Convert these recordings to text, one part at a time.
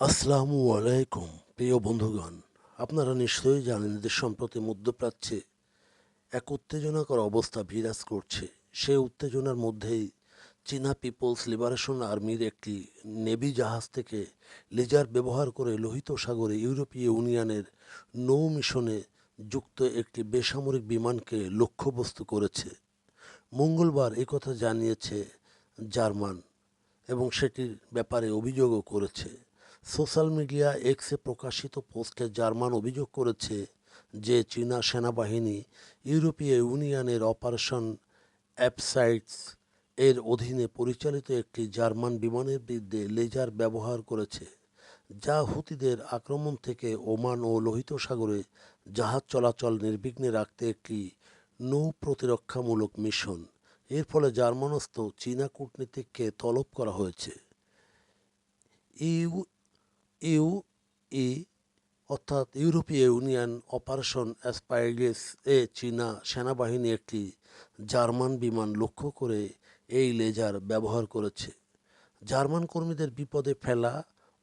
আসসালামু আলাইকুম, প্রিয় বন্ধুগণ। আপনারা নিশ্চয়ই জানেন যে সম্প্রতি মধ্যপ্রাচ্যে এক উত্তেজনাকর অবস্থা বিরাজ করছে। সেই উত্তেজনার মধ্যেই চীনা পিপলস লিবারেশন আর্মির একটি নেভি জাহাজ থেকে লেজার ব্যবহার করে লোহিত সাগরে ইউরোপীয় ইউনিয়নের নৌ মিশনে যুক্ত একটি বেসামরিক বিমানকে লক্ষ্যবস্তু করেছে। মঙ্গলবার একথা জানিয়েছে জার্মান এবং সেটির ব্যাপারে অভিযোগও করেছে। সোশ্যাল মিডিয়া এক্সে প্রকাশিত পোস্টে জার্মান অভিযোগ করেছে যে চীনা সেনাবাহিনী ইউরোপীয় ইউনিয়নের অপারেশন অ্যাপসাইটস এর অধীনে পরিচালিত একটি জার্মান বিমানের বিরুদ্ধে লেজার ব্যবহার করেছে, যা হুতিদের আক্রমণ থেকে ওমান ও লোহিত সাগরে জাহাজ চলাচল নির্বিঘ্নে রাখতে একটি নৌ প্রতিরক্ষামূলক মিশন। এর ফলে জার্মানস্থ চীনা কূটনীতিককে তলব করা হয়েছে। ইউ ইউ ই, অর্থাৎ ইউরোপীয় ইউনিয়ন অপারেশন অ্যাসপাইগেস এ চীনা সেনাবাহিনী একটি জার্মান বিমান লক্ষ্য করে এই লেজার ব্যবহার করেছে। জার্মান কর্মীদের বিপদে ফেলা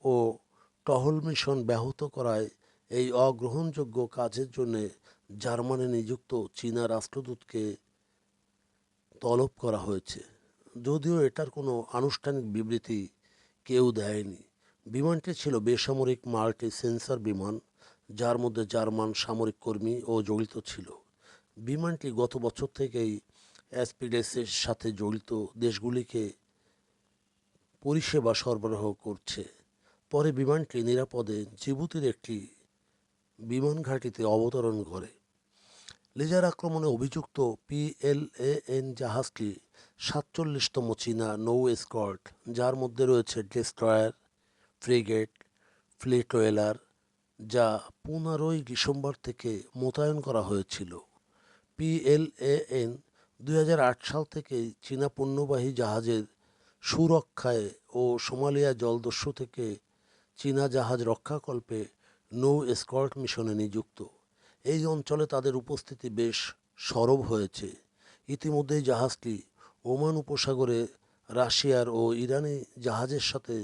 ও টহল মিশন ব্যাহত করায় এই অগ্রহণযোগ্য কাজের জন্য জার্মানি নিযুক্ত চীনা রাষ্ট্রদূতকে তলব করা হয়েছে। যদিও এটার কোনো আনুষ্ঠানিক বিবৃতি কেউ দেয়নি। বিমানটি ছিল বেসামরিক মাল্টি সেন্সর বিমান, যার মধ্যে জার্মান সামরিক কর্মী ও জড়িত ছিল। বিমানটি গত বছর থেকেই অ্যাসপিডেসের সাথে জড়িত দেশগুলিকে পরিষেবা সরবরাহ করছে। পরে বিমানটি নিরাপদে জিবুতির একটি বিমান ঘাঁটিতে অবতরণ করে। লেজার আক্রমণে অভিযুক্ত পিএলএএন জাহাজটি সাতচল্লিশতম চীনা নৌ এসকর্ট, যার মধ্যে রয়েছে ডেস্ট্রয়ার ফ্রিগেট ফ্লিট ওয়েলার যা পনেরোই ডিসেম্বর থেকে মোতায়েন করা হয়েছিল। পিএলএএন দুই হাজার আট সাল থেকে চীনা পণ্যবাহী জাহাজের সুরক্ষায় ও সোমালিয়া জলদস্যু থেকে চীনা জাহাজ রক্ষাকল্পে নৌ এসকর্ট মিশনে নিযুক্ত। এই অঞ্চলে তাদের উপস্থিতি বেশ সরব হয়েছে। ইতিমধ্যেই জাহাজটি ওমান উপসাগরে রাশিয়ার ও ইরানি জাহাজের সাথে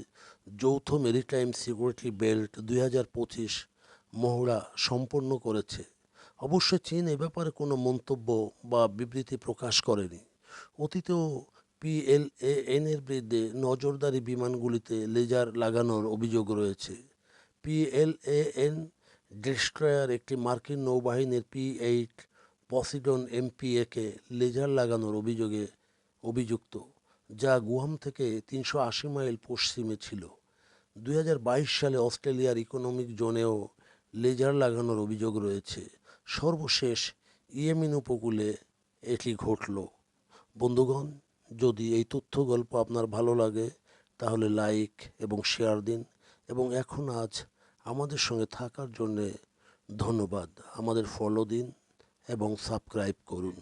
যৌথ মেরিটাইম সিকিউরিটি বেল্ট দুই হাজার পঁচিশ মহড়া সম্পন্ন করেছে। অবশ্য চীন এ ব্যাপারে কোনো মন্তব্য বা বিবৃতি প্রকাশ করেনি। অতীতেও পিএলএএন এর বিরুদ্ধে নজরদারি বিমানগুলিতে লেজার লাগানোর অভিযোগ রয়েছে। পিএলএএন ডেস্ট্রয়ার একটি মার্কিন নৌবাহিনীর পি এইট পসিডন এমপিএকে লেজার লাগানোর অভিযোগে অভিযুক্ত। যা গুয়াম থেকে তিনশো আশি মাইল পশ্চিমে ছিল। দুই হাজার বাইশ সালে অস্ট্রেলিয়ার ইকোনমিক জোনেও লেজার লাগানোর অভিযোগ রয়েছে। সর্বশেষ ইয়েমিন উপকূলে এটি ঘটল। বন্ধুগণ, যদি এই তথ্য গল্প আপনার ভালো লাগে, তাহলে লাইক এবং শেয়ার দিন এবং এখন আজ আমাদের সঙ্গে থাকার জন্যে ধন্যবাদ। আমাদের ফলো দিন এবং সাবস্ক্রাইব করুন।